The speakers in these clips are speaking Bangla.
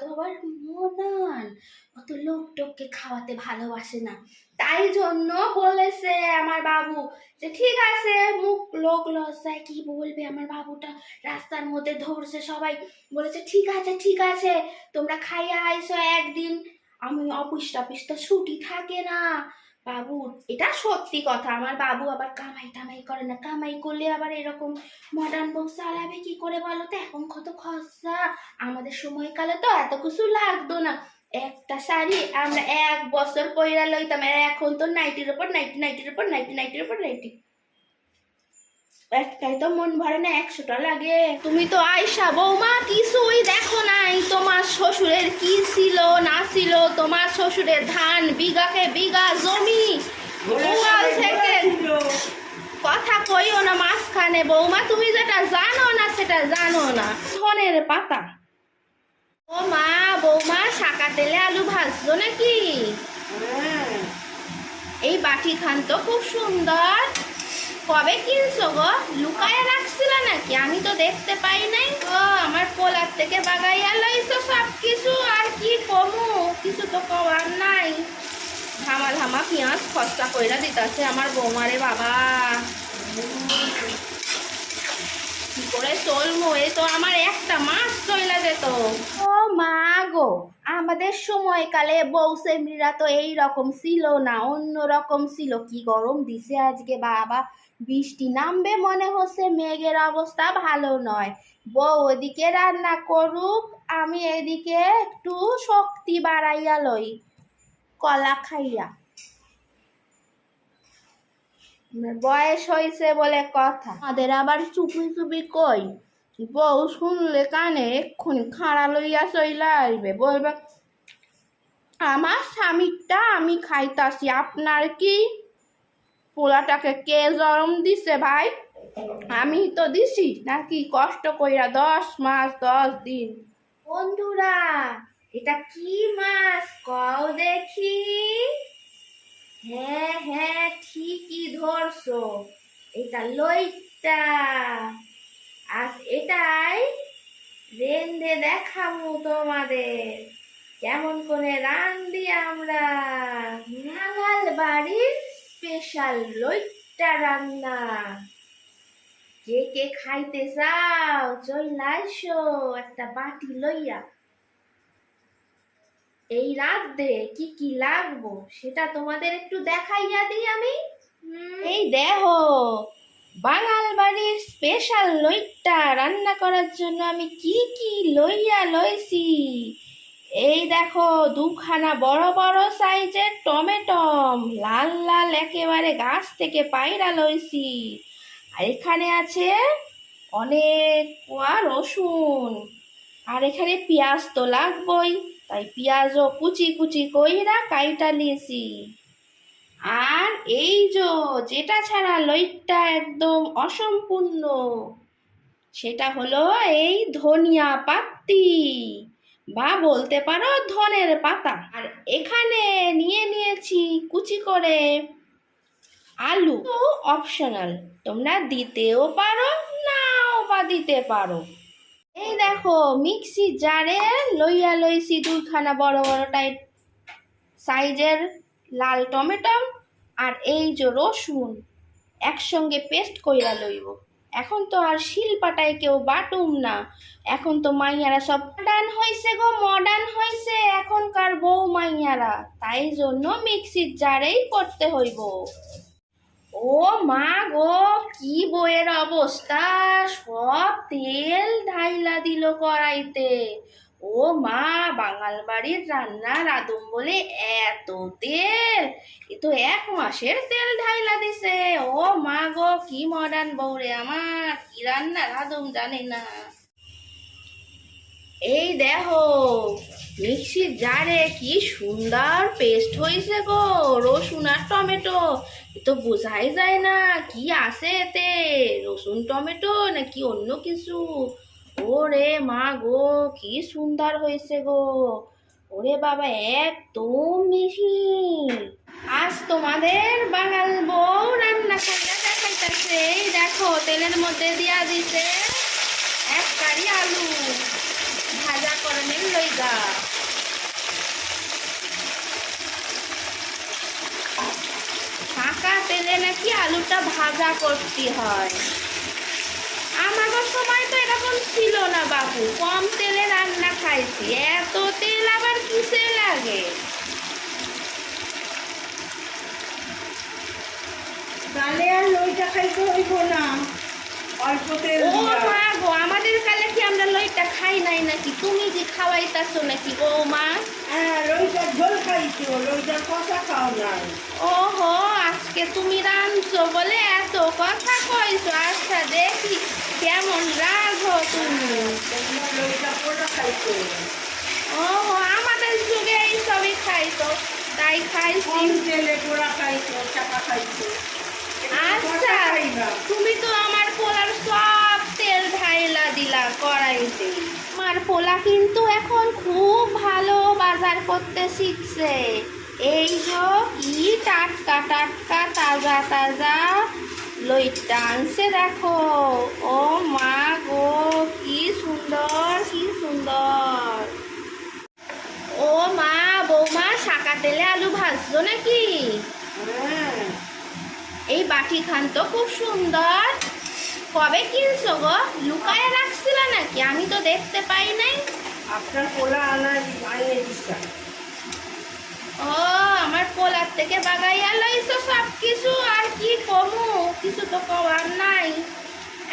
তো আবার মনান। অত লোক টোককে খাওয়াতে ভালোবাসে না। তাই জন্য বলেছে আমার বাবু যে, ঠিক আছে, মুখ লোক লজ্জায় কি বলবে আমার বাবুটা? রাস্তার মধ্যে ধরছে সবাই। বলেছে, ঠিক আছে ঠিক আছে, তোমরা খাইয়া আইসো একদিন। আমি অফিস টফিস তো ছুটি থাকে না। বাবু, এটা সত্যি কথা। আমার বাবু আবার কামাই টামাই করে না। কামাই করলে আবার এরকম মডার্ন বউ চালাবে কি করে বলো তো? এখন কত খরচা। আমাদের সময়কালে তো এত কিছু লাগতো না। একটা শাড়ি আমরা এক বছর পয়রা লইতাম। এখন তো নাইটির ওপর নাইটি নাইটির ওপর নাইটি নাইটির ওপর নাইটি একটাই তো মন ভরে না, একশোটা লাগে। তুমি তো আয়সা বৌমা, কিছুই দেখো শ্বশুরের কি ছিল না ছিল? তোমার শ্বশুরের ধান বিঘাকে বিঘা জমি। থেকে কথা কইও না মাঝখানে বৌমা তুমি যেটা জানো না সেটা জানো না। ধনের পাতা। ও মা বৌমা শাকা তেলে আলু ভাজছো নাকি? এই বাটি খান তো খুব সুন্দর। কবে কিনছো গো? লুকায় রাখছিল নাকি? আমি তো দেখতে পাই নাই ও আমার পোলার থেকে বাগাইয়া লইছো সব কিছু আর কি কমু? কিছু তো কবার নাই। ধামা ধামা পেঁয়াজ খরচা কইরা দিতাছে আমার বৌমারে বাবা। কি করে চলবো এ তো আমার একটা মাস চলে যেত। গো আমাদের সময়কালে বউ সেমরিরা তো এই রকম ছিল না অন্য রকম ছিল। কি গরম দিছে আজকে, বাবা। বৃষ্টি নামবে মনে হচ্ছে, মেঘের অবস্থা ভালো নয়। বউ ওদিকে রান্না করুক, আমি এদিকে একটু শক্তি বাড়াইয়া লই, কলা খাইয়া। বয়স হয়েছে বলে কথা। আমাদের আবার চুপি চুপি কই? বউ শুনলে কানে এক্ষুনি খাড়া লইয়া চইলা আসবে বলবে, আমার স্বামীরটা আমি খাইতাছি, আপনার কি পোলাটাকে কে জরম দিছে ভাই? আমি তো দিছি, নাকি কষ্ট কইরা দশ মাস, দশ দিন? বন্ধুরা, এটা কি মাছ? কও দেখি। হ্যাঁ হ্যাঁ ঠিকই ধরছো। এটা লইটা আজ এটাই রেন্দে দেখাবো তোমাদের। কেমন করে রান্ধি আমরা? নাগাল বাড়ির স্পেশাল লইটা রান্না। কে কে খাইতে চাও চল আইসো একটা বাটি লইয়া। এই রাত কি কি লাগবো সেটা তোমাদের একটু দেখাইয়া দিই আমি। এই দেখো বাঙাল বাড়ির স্পেশাল লইট্টা রান্না করার জন্য আমি কি কি লইয়া লইছি? এই দেখো, দুখানা বড় বড় সাইজের টমেটম লাল লাল একেবারে গাছ থেকে পায়রা লইছি। আর এখানে আছে অনেক কোয়া রসুন। আর এখানে পেঁয়াজ তো লাগবই, তাই পেঁয়াজও কুচি কুচি কইরা কাইটা লিয়েছি আর এই যে যেটা ছাড়া লইটটা একদম অসম্পূর্ণ, সেটা হলো এই ধনিয়া পাত্তি। বা বলতে পারো ধনের পাতা। আর এখানে নিয়ে নিয়েছি কুচি করে আলু। অপশনাল তোমরা দিতেও পারো, নাও বা দিতে পারো। এই দেখো, মিক্সি জারে লইয়া লইছি দুইখানা বড় বড় টাইপ সাইজের লাল টমেটো আর এই যে রসুন একসঙ্গে পেস্ট কইরা লইব। এখন তো আর শিলপাটায় কেউ বাটুম না। এখন তো মাইয়ারা সব মডার্ন হয়েছে গো মডার্ন হয়েছে এখনকার বউ মাইয়ারা। তাই জন্য মিক্সির জারেই করতে হইব। ও মা গো, কি বইয়ের অবস্থা? সব তেল ঢাইলা দিল কড়াইতে। ও মা বাঙাল বাড়ির রান্না রাঁধুন বলে এত তেল। এ তো এক মাসের তেল ঢাইলা দিছে। ও মা গো, কি মডার্ন বউরে আমার, কি রান্না রাঁধুন জানি না। এই দেখো, মিক্সির জারে কি সুন্দর পেস্ট হয়েছে গো, রসুন আর টমেটো। তো বোঝাই যায় না, কি আছে এতে? রসুন, টমেটো নাকি অন্য কিছু? ওরে মা গো, কি সুন্দর হয়েছে গো। ওরে বাবা, একদম মিহি। আজ তোমাদের বাঙাল বউ রান্না কইরা দেখাইতেছে। এই দেখো, তেলের মধ্যে দিয়া দিছে এক কারি আলু, ভাজা করে নিন লইগা ফাঁকা তেলে নাকি আলুটা ভাজা করতে হয়। আমাদের সময় তো এরকম ছিল না বাবু। কম তেলে রান্না খাইছি। এত তেল আবার কিসে লাগে? তাহলে আর লইটা খাইতে হইব না। অল্প তেল ও মা গো আমাদের কালে কি আমরা লইটা খাই নাই নাকি? তুমি যে খাওয়াইতাছো নাকি ও মা? হ্যাঁ ঝোল খাইছো লইটার কষা খাও নাই। ওহো আজকে তুমি রাঁধছো বলে এত কথা কইছো। আচ্ছা দেখি কেমন রাঁধো তুমি। তোমরা লইটা পোড়া খাইছো। ওহো আমাদের যুগে এই সবই খাইতো। তাই খাইছি। তেলে পোড়া খাইছো আচ্ছা খাইবা তুমি তো আমার পোলার সব তেল ঢাইলা দিলা কড়াইতে পোলা কিন্তু এখন খুব ভালো বাজার করতে শিখছে। এই যে কি টাটকা টাটকা তাজা তাজা লইটা আনছে দেখো। ও মা গো কি সুন্দর কি সুন্দর। ও মা বৌমা শাকা তেলে আলু ভাজছো নাকি? হ্যাঁ। এই বাটি খান তো খুব সুন্দর। কবে কিনছো গো? লুকায় রাখছিল নাকি? আমি তো দেখতে পাই নাই। আপনার পোলা আনা আইনে দিচ্ছা ও আমার পোলার থেকে বাগাইয়া লইছো সব কিছু আর কি কমু? কিছু তো কবার নাই।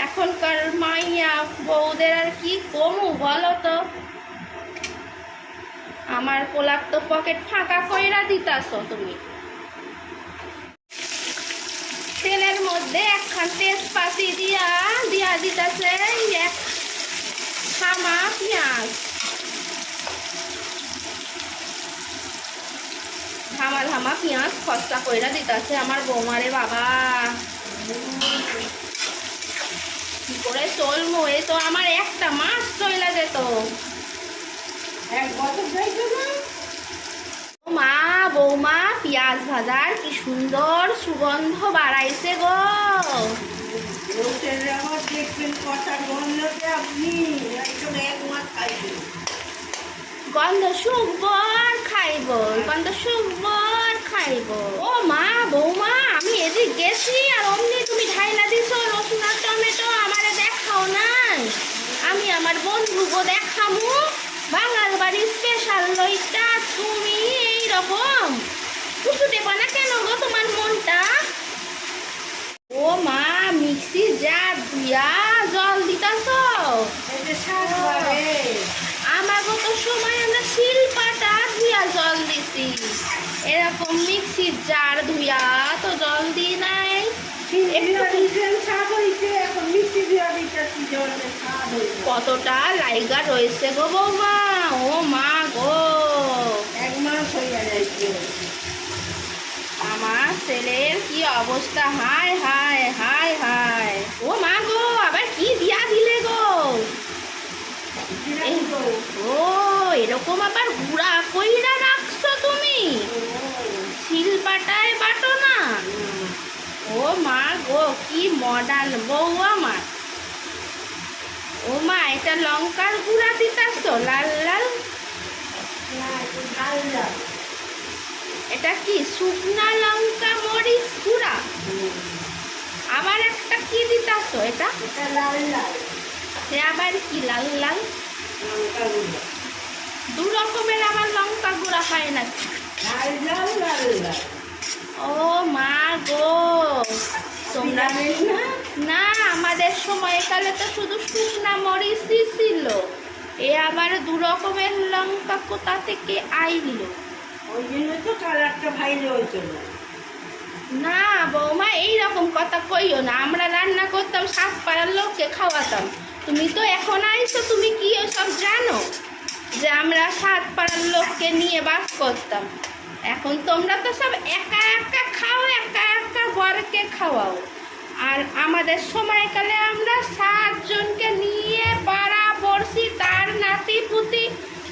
এখনকার মাইয়া বউদের আর কি কমু বলো তো? আমার পোলার তো পকেট ফাঁকা কইরা দিতাছো তুমি। তেলের মধ্যে একখান তেজপাতি দিয়া দিয়া দিতাছে এক খামা পেঁয়াজ। ধামা ধামা পেঁয়াজ খসা কইরা দিতাছে আমার বৌমারে বাবা। কি করে চলবো এই তো আমার একটা মাস চইলা যেত। এক বছর মা পেঁয়াজ ভাজার কি সুন্দর সুগন্ধ বাড়াইছে গো। গন্ধ শুকবর খাইব গন্ধ শুকবর খাইব। ও মা বৌমা আমি এদিক গেছি আর অমনি তুমি ঢাইলা দিছো রসুন আর টমেটো আমারে দেখাও নাই। আমি আমার বন্ধু গো দেখামু বাঙাল বাড়ির স্পেশাল লইটা তুমি এই রকম কুটুটে বানা কেন গো তোমার মনটা? ও মা মিক্সি যা ধুয়া জল দিতাছো। আমাগো তো সময় আমরা শিলপাটা ধুইয়া জল দিছি। এরকম মিক্সির জার ধুইয়া তো জল দিই নাই। দিয়া কতটা লাইগা রয়েছে গো বৌমা ও মা গো। এক মাস হইয়া যাইছে। আমার ছেলের কি অবস্থা? হায় হায় হায় হায়। ও মা গো আবার কি দিয়া দিলে গো? ও এরকম আবার গুড়া কইরা রাখছো তুমি? শিলপাটায় বাটো না? ও মা গো কি মডার্ন বউ আমার। ও মা এটা লঙ্কার গুঁড়া দিতাছ লাল লাল। এটা কি শুকনা লঙ্কা মরিচ গুঁড়া? আবার একটা কি দিতাছ এটা? এটা লাল লাল। সে আবার কি লাল লাল? দু রকমের আবার লঙ্কা গুঁড়া হয় নাকি? ও মা গো! তোমরা না? না আমাদের সময়কালে তো শুধু শুকনা মরিচই ছিল। এ আবার দু রকমের লঙ্কা কোথা থেকে আইল? ওই জন্য তো কালারটা ভাইলে হইতো না। বৌমা এই রকম কথা কইও না। আমরা রান্না করতাম সাত পাড়ার লোককে খাওয়াতাম। তুমি তো এখন আইছো, তুমি কি সব জানো? যে আমরা সাত পাড়ার লোককে নিয়ে বাস করতাম। এখন তোমরা তো সব একা একা খাও, একা একা বরকে খাওয়াও। আর আমাদের সময়কালে আমরা সাতজনকে নিয়ে পাড়া পড়শি তার নাতি, পুতি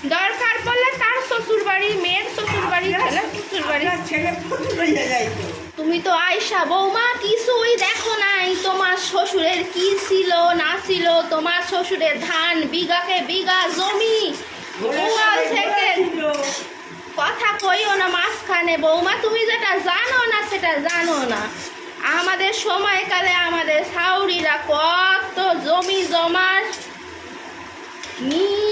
দরকার পড়লে তার শ্বশুর বাড়ি মেয়ের শ্বশুর বাড়ি শ্বশুর বাড়ি তুমি তো আয়সা বৌমা কিছুই দেখো নাই। তোমার শ্বশুরের কি ছিল না ছিল? তোমার শ্বশুরের ধান বিঘাকে বিঘা জমি। থেকে কথা কইও না মাঝখানে বৌমা তুমি যেটা জানো না সেটা জানো না। আমাদের সময়কালে আমাদের সাউরিরা কত জমি জমার। নিয়া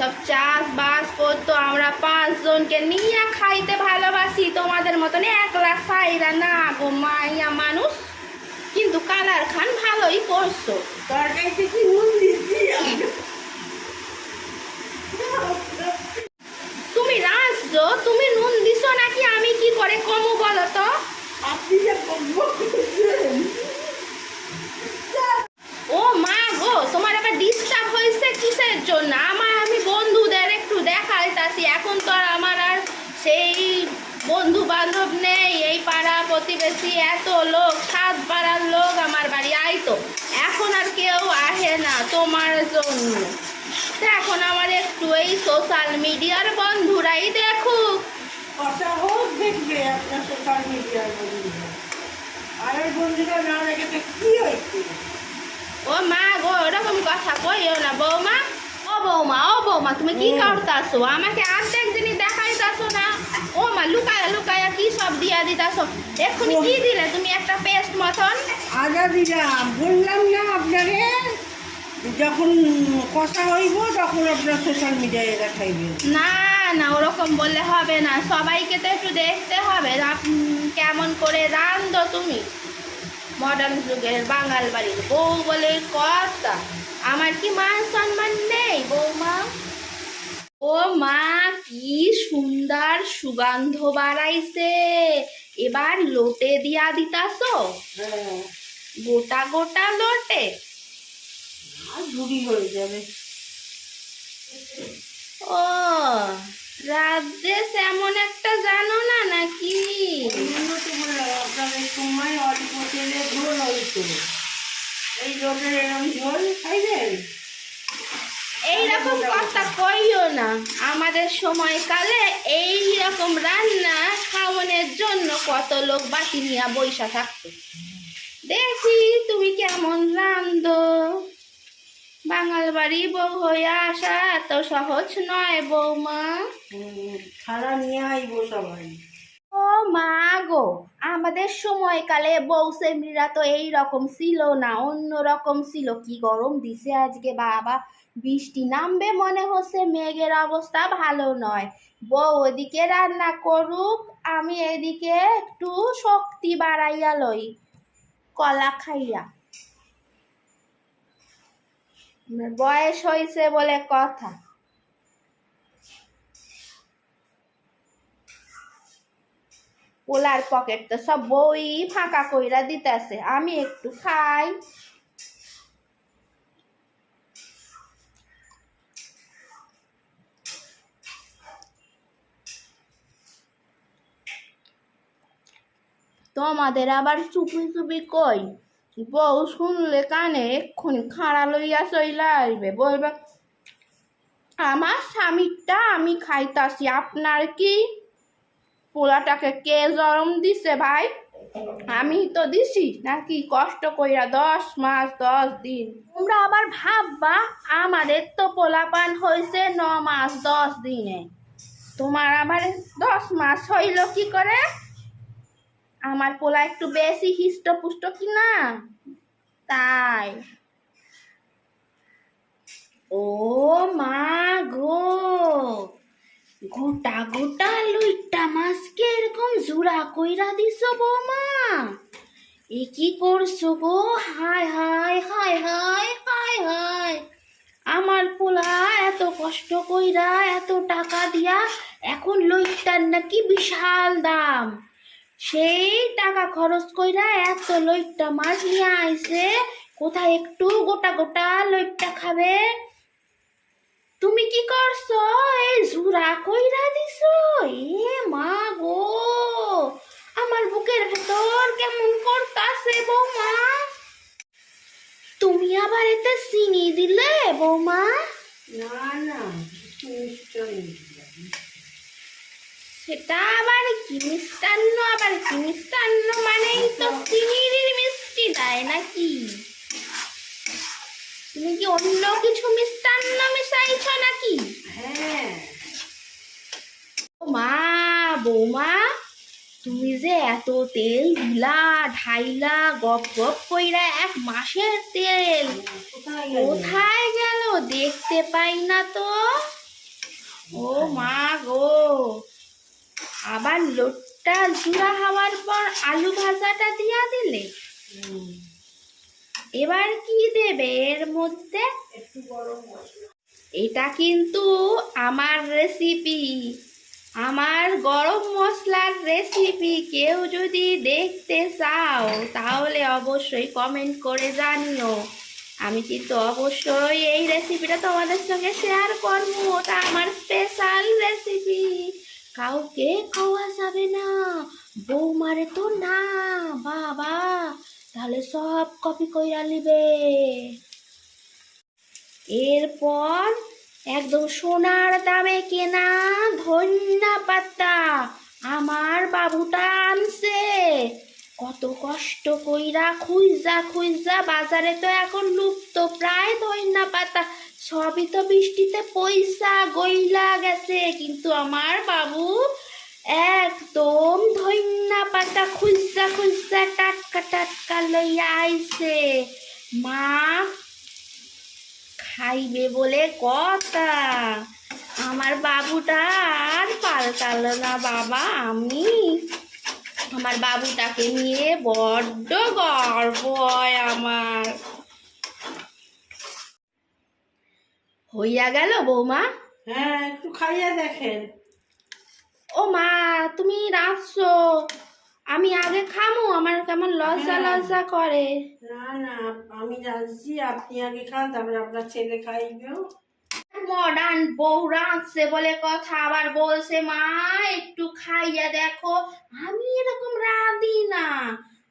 সব চাষবাস করতো আমরা পাঁচজনকে নিয়ে খাইতে ভালোবাসি। তোমাদের মতন একলা খাইরা না গো মাইয়া মানুষ। কিন্তু কালার খান ভালোই করছ। তরকারিতে কি নুন দিচ্ছি? তুমি রাঁচছো তুমি নুন দিছো নাকি আমি কি করে কমু বলো তো? আপনি ও মা গো তোমার আবার ডিস্টার্ব হয়েছে কিসের জন্য? আমার দেখাইতাছি এখন তো আর আমার আর সেই বন্ধু বান্ধব নেই। এই পাড়া প্রতিবেশী এত লোক সাত পাড়ার লোক আমার বাড়ি। আইতো এখন আর কেউ আসে না তোমার জন্য। এখন আমার একটু এই সোশ্যাল মিডিয়ার বন্ধুরাই দেখুক। কথা হোক দেখবে আপনার সোশ্যাল মিডিয়ার বন্ধুরা। আর বন্ধুরা না দেখে কি হয়েছে? ও মা গো ওরকম কথা কইও না বৌমা। বৌমা ও বৌমা তুমি কি। করতাছো? আমাকে অর্ধেক জিনিস দেখাইতাছো না? ও মা লুকায়া লুকায়া কি সব দিয়া দিতাছো? এক্ষুনি কি দিলে তুমি একটা পেস্ট মতন? আজা দিলাম বললাম না আপনারে যখন কথা হইব তখন আপনার সোশ্যাল মিডিয়ায় দেখাইবেন না না ওরকম বললে হবে না। সবাইকে তো একটু দেখতে হবে। কেমন করে রান্ধো তুমি? মডার্ন যুগের বাঙাল বাড়ির বউ বলে কথা। আমার কি মান সম্মান মা কি সুন্দর সুগন্ধ বাড়াইছে। এবার লোটে দিয়া হ্যাঁ গোটা গোটা লোটে? ঝুড়ি হয়ে যাবে। ও রাজদেশ এমন একটা জানো না নাকি? সময় অল্প তেলে ঝোল হইতো এই লোকের এরকম ঝোল খাইবেন? এইরকম কথা কইও না। আমাদের সময়কালে এই রকম রান্না খাওয়ানোর জন্য কত লোক বাকি নিয়ে বৈশা থাকতো। দেখি তুমি কেমন রান্ধো। বাঙাল বাড়ি বউ হয়ে আসা এত সহজ নয় বৌমা। থালা নিয়ে আইবো সবাই। ও মা গো, আমাদের সময়কালে বউ সেমরিরা তো এই রকম ছিল না, অন্য রকম ছিল। কি গরম দিছে আজকে বাবা। বৃষ্টি নামবে মনে হচ্ছে, মেঘের অবস্থা ভালো নয়। বউ ওদিকে রান্না করুক, আমি এদিকে একটু শক্তি বাড়াইয়া লই। কলা খাইয়া। বয়স হয়েছে বলে কথা। পোলার পকেট তো সব বই ফাঁকা কইরা দিতেছে। আমি একটু খাই। তোমাদের আবার চুপি চুপি কই? বউ শুনলে কানে এক্ষুনি খাড়া লইয়া চইলা আসবে বলবে, আমার স্বামীরটা আমি খাইতাছি, আপনার কি? পোলাটাকে কে জরম দিছে ভাই? আমি তো দিছি, নাকি কষ্ট কইরা দশ মাস, দশ দিন? তোমরা আবার ভাববা, আমাদের তো পোলাপান হয়েছে ন মাস, দশ দিনে। তোমার আবার দশ মাস হইল কি করে? আমার পোলা একটু বেশি হিষ্টপুষ্ট কি না? তাই। ও মা গো! গোটা গোটা লইটা মাছকে এরকম জোড়া কইরা দিছ বৌমা? এ কি করছ গো? হায় হায় হায় হায় হায় হায়। আমার পোলা এত কষ্ট কইরা এত টাকা দিয়া এখন লইটার নাকি বিশাল দাম। সেই টাকা খরচ কইরা এত লইট্টা মাছ নিয়ে আইছে, কোথায় একটু গোটা গোটা লইট্টা খাবে? তুমি কি করছ? এই জুরা কইরা দিছো? এ মা গো আমার বুকের ভেতর কেমন করতাছে বৌমা? তুমি আবার এতে চিনি দিলে বৌমা? না না। সেটা আবার কি মিষ্টান্ন? আবার কি মিষ্টান্ন মানেই তো চিনির মিষ্টি দেয় নাকি? তুমি কি অন্য কিছু মিষ্টান্ন মিশাইছ নাকি? হ্যাঁ। ও মা বৌমা তুমি যে এত তেল দিলা ঢাইলা গপ গপ কইরা এক মাসের তেল। কোথায় গেল? দেখতে পাই না তো। ও মা গো আবার লোটটা জুড়া হওয়ার পর আলু ভাজাটা দিয়া দিলে? এবার কি দেবে এর মধ্যে? এটা কিন্তু আমার রেসিপি আমার গরম মশলার রেসিপি কেউ যদি দেখতে চাও তাহলে অবশ্যই কমেন্ট করে জানিও। আমি কিন্তু অবশ্যই এই রেসিপিটা তোমাদের সঙ্গে শেয়ার করব। ওটা আমার স্পেশাল রেসিপি কাউকে খাওয়া যাবে না। বৌমারে তো না বাবা। তাহলে সব কপি কইরা নিবে। এরপর একদম সোনার দামে কেনা ধন্যা পাতা আমার বাবুটা আনছে। কত কষ্ট কইরা খুঁজা খুঁজা বাজারে তো এখন লুপ্ত প্রায় ধন্যা পাতা। সবই তো বৃষ্টিতে পয়সা গইলা গেছে, কিন্তু আমার বাবু একদম ধন্যা পাতা খুঁজা খুঁজা টাটকা টাটকা লইয়া আইছে। মা খাইবে বলে কথা। আমার বাবুটা আর পাল্টাল না বাবা আমি আমার বাবুটাকে নিয়ে বড্ড গর্ব হয় আমার। হইয়া গেল বৌমা? হ্যাঁ একটু খাইয়া দেখেন। ও মা তুমি রাখছো। আমি আগে খামো আমার কেমন লজ্জা হ্যাঁ। লজ্জা করে। না না আমি যাচ্ছি আপনি আগে খান তারপরে আপনার ছেলে খাইবেও। মডার্ন বউ রাঁধছে বলে কথা আবার বলছে মা একটু খাইয়া দেখো আমি এরকম রাঁধি না।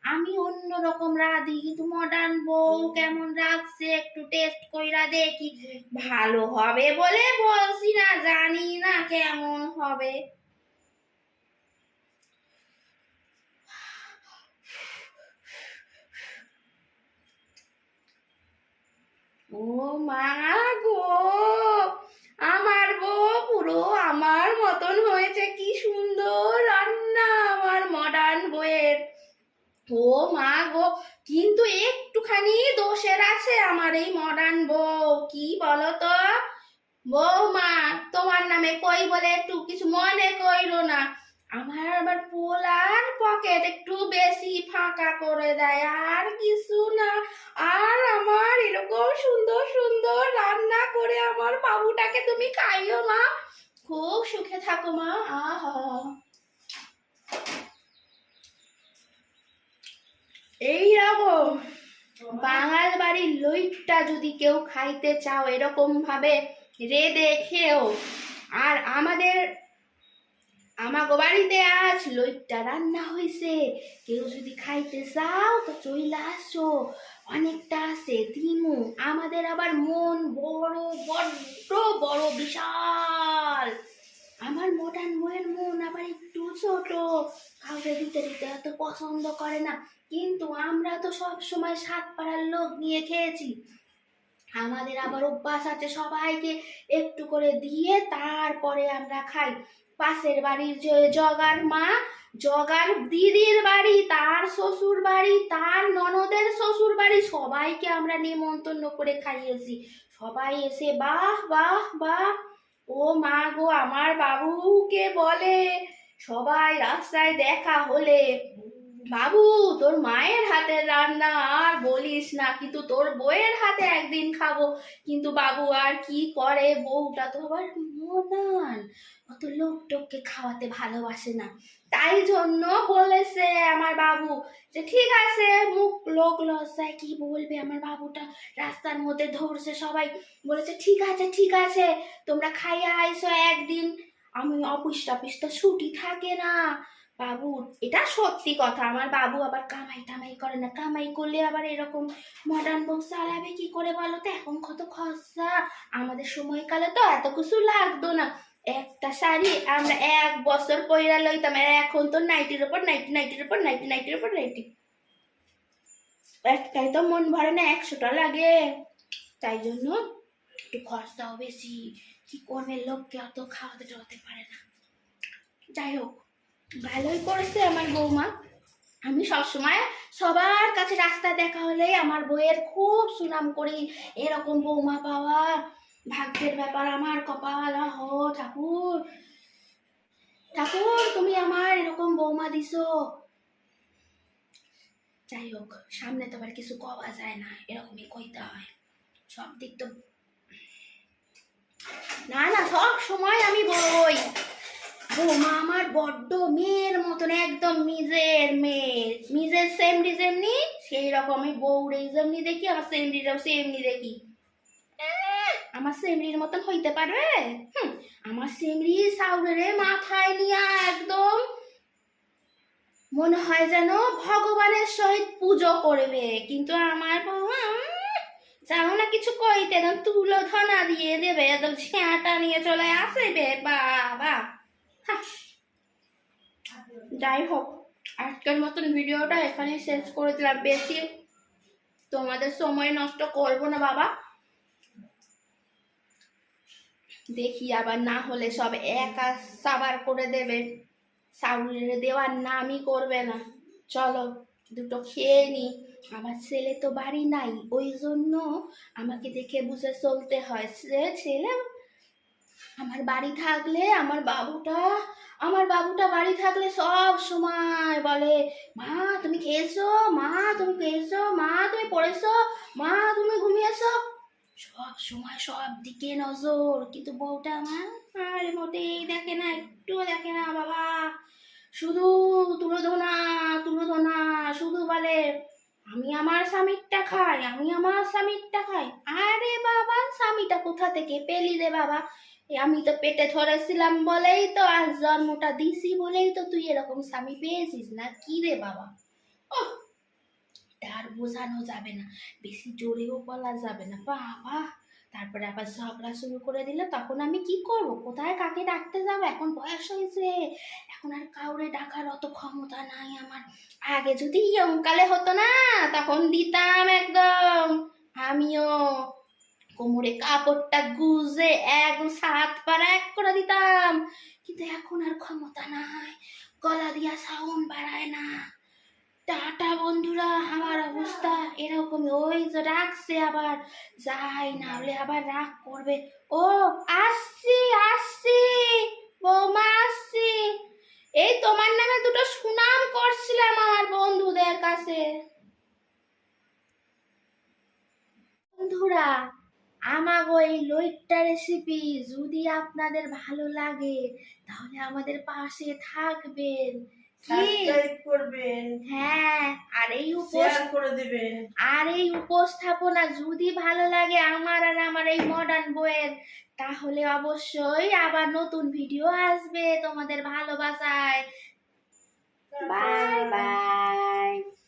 আমি অন্য রকম রাঁধি। কিন্তু মডার্ন বউ কেমন রাঁধছে একটু টেস্ট কইরা দেখি। ভালো হবে বলে বলছি না জানি না কেমন হবে। ও মা গো, আমার বউ পুরো আমার মতন হয়েছে, কি সুন্দর রান্না আমার মডার্ন বইয়ের। ও মা গো, কিন্তু একটুখানি দোষের আছে আমার এই মডার্ন বউ, কি বলো তো বৌমা, তোমার নামে কই বলে একটু কিছু মনে কইরো না। আমার আবার পোলার পকেট একটু বেশি ফাঁকা করে দেয়, আর কিছু না। আর আমার এরকম সুন্দর সুন্দর রান্না করে আমার বাবুটাকে তুমি খাইও মা। খুব সুখে থাকো মা, আহা। এইরকম বাঙাল বাড়ির লইটটা যদি কেউ খাইতে চাও এরকম ভাবে রেদে খেও। আর বাড়িতে আজ লইট্টা রান্না হয়েছে কেউ যদি খাইতে চাও তো চইলা আসো। অনেকটা আছে, দিমু। আমাদের আবার মন বড়, বড্ড বড়, বিশাল। আমার মডার্ন বইয়ের মন আবার একটু ছোট। কাউকে দিতে দিতে এত পছন্দ করে না। কিন্তু আমরা তো সব সময় সাত পাড়ার লোক নিয়ে খেয়েছি। আমাদের আবার অভ্যাস আছে সবাইকে একটু করে দিয়ে তারপরে আমরা খাই। পাশের বাড়ির জগার মা, জগার দিদির বাড়ি, তার শ্বশুর বাড়ি, তার ননদের শ্বশুর বাড়ি, সবাইকে আমরা নিমন্ত্রণ করে খাইয়েছি। সবাই এসে, বাহ বাহ বাহ। ও মা গো, আমার বাবুকে বলে, সবাই রাস্তায় দেখা হলে, বাবু, তোর মায়ের হাতের রান্না আর বলিস না, কিন্তু তোর বউয়ের হাতে একদিন খাব। কিন্তু বাবু আর কি করে, বউটা তো আবার মনান অত লোক টোককে খাওয়াতে ভালোবাসে না। তাই জন্য বলেছে আমার বাবু যে, ঠিক আছে, মুখ লোক লজ্জায় কি বলবে আমার বাবুটা? রাস্তার মধ্যে ধরছে সবাই। বলেছে, ঠিক আছে ঠিক আছে, তোমরা খাইয়া আইসো একদিন। আমি অফিস টফিস তো ছুটি থাকে না। বাবু, এটা সত্যি কথা। আমার বাবু আবার কামাই টামাই করে না। কামাই করলে আবার এরকম মডার্ন বউ চালাবে কি করে বলো তো? এখন কত খরচা। আমাদের সময়কালে তো এত কিছু লাগতো না। একটা শাড়ি আমরা এক বছর পয়রা লইতাম, এখন তো নাইটির উপর নাইটি, নাইটির উপর নাইটি, নাইটির উপর নাইটি। একটাই তো মন ভরে না, একশোটা লাগে। তাই জন্য একটু খরচাও বেশি। কি করবে? লোককে অত খাওয়াতে টাওয়াতে পারে না। যাই হোক ভালোই করেছে আমার বৌমা। আমি সবসময় সবার কাছে রাস্তা দেখা হলে আমার বইয়ের খুব সুনাম করি। এরকম বৌমা পাওয়া, ভাগ্যের ব্যাপার, আমার কপাল হো, ঠাকুর। ঠাকুর, তুমি আমার এরকম বৌমা দিছো। যাই হোক, সামনে তো আবার কিছু কওয়া যায় না, এরকমই কইতে হয়। সব দিক তো না না, সব সময় আমি বই বৌমা আমার বড্ড মেয়ের মতন একদম মিজের মেয়ে। মিজের সেমনি যেমনি সেই রকমই বউরে যেমনি দেখি আমার সেমনিটাও সেমনি দেখি। আমার সেমরির মতন হইতে পারবে? হুম, আমার সেমরি সাউরে মাথায় নিয়ে একদম মনে হয় যেন ভগবানের সহিত পুজো করবে। কিন্তু আমার বৌমা যাও না কিছু কইতে তুলো ধনা দিয়ে দেবে একদম ছেঁটা নিয়ে চলে আসবে বাবা। যাই হোক, আজকের মতন ভিডিওটা এখানে শেষ করে দিলাম। বেশি তোমাদের সময় নষ্ট করব না বাবা। দেখি আবার না হলে সব একা সাবার করে দেবে। সাউরিরে দেওয়ার নামই করবে না। চলো, দুটো খেয়ে নি। আমার ছেলে তো বাড়ি নাই, ওই জন্য আমাকে দেখে বুঝে চলতে হয়। ছেলে আমার বাড়ি থাকলে আমার বাবুটা আমার বাবুটা বাড়ি থাকলে সব সময় বলে, মা, তুমি খেয়েছো? মা, তুমি খেয়েছো? মা, তুমি পড়েছো? মা, তুমি ঘুমিয়েছো? সব সময় সব দিকে নজর, কিন্তু বউটা আমার আরে মোটেই দেখে না, একটুও দেখে না, বাবা। শুধু তুলো ধোনা তুলো ধোনা শুধু বলে, আমি আমার স্বামীরটা খাই, আমি আমার স্বামীরটা খাই। আরে বাবা, স্বামীটা কোথা থেকে পেলি রে বাবা? আমি তো পেটে ধরেছিলাম বলেই তো আজ জন্মটা দিছি বলেই তো তুই এরকম স্বামী পেয়েছিস না? কি রে বাবা? ও তার বোঝানো যাবে না। বেশি জোরেও বলা যাবে না। বাবা, তারপরে আবার ঝগড়া শুরু করে দিলে তখন আমি কি করব? কোথায় কাকে ডাকতে যাব? এখন বয়স হয়েছে। এখন আর কাউরে ডাকার অত ক্ষমতা নাই আমার। আগে যদি ইয়ংকালে হতো না, তখন দিতাম একদম। আমিও কোমরে কাপড়টা গুজে এক সাত পাড়া এক করে দিতাম। কিন্তু এখন আর ক্ষমতা নাই, গলা দিয়া সাউন্ড বাড়ায় না। টাটা বন্ধুরা, আমার অবস্থা এরকম ওই যে রাখছে আবার, যাই না হলে আবার রাগ করবে। ও, আসছি আসছি, বৌমা আসছি। এই তোমার নামে দুটো সুনাম করছিলাম আমার বন্ধুদের কাছে। বন্ধুরা আমাগো এই লইট্টা রেসিপি যদি আপনাদের ভালো লাগে তাহলে আমাদের পাশে থাকবেন। সাবস্ক্রাইব করবেন। হ্যাঁ আর এই উপোস করে দেবেন। আর এই উপস্থাপনা যদি ভালো লাগে আমার আর আমার এই মডার্ন বইয়ের তাহলে অবশ্যই আবার নতুন ভিডিও আসবে তোমাদের ভালোবাসায়। Bye bye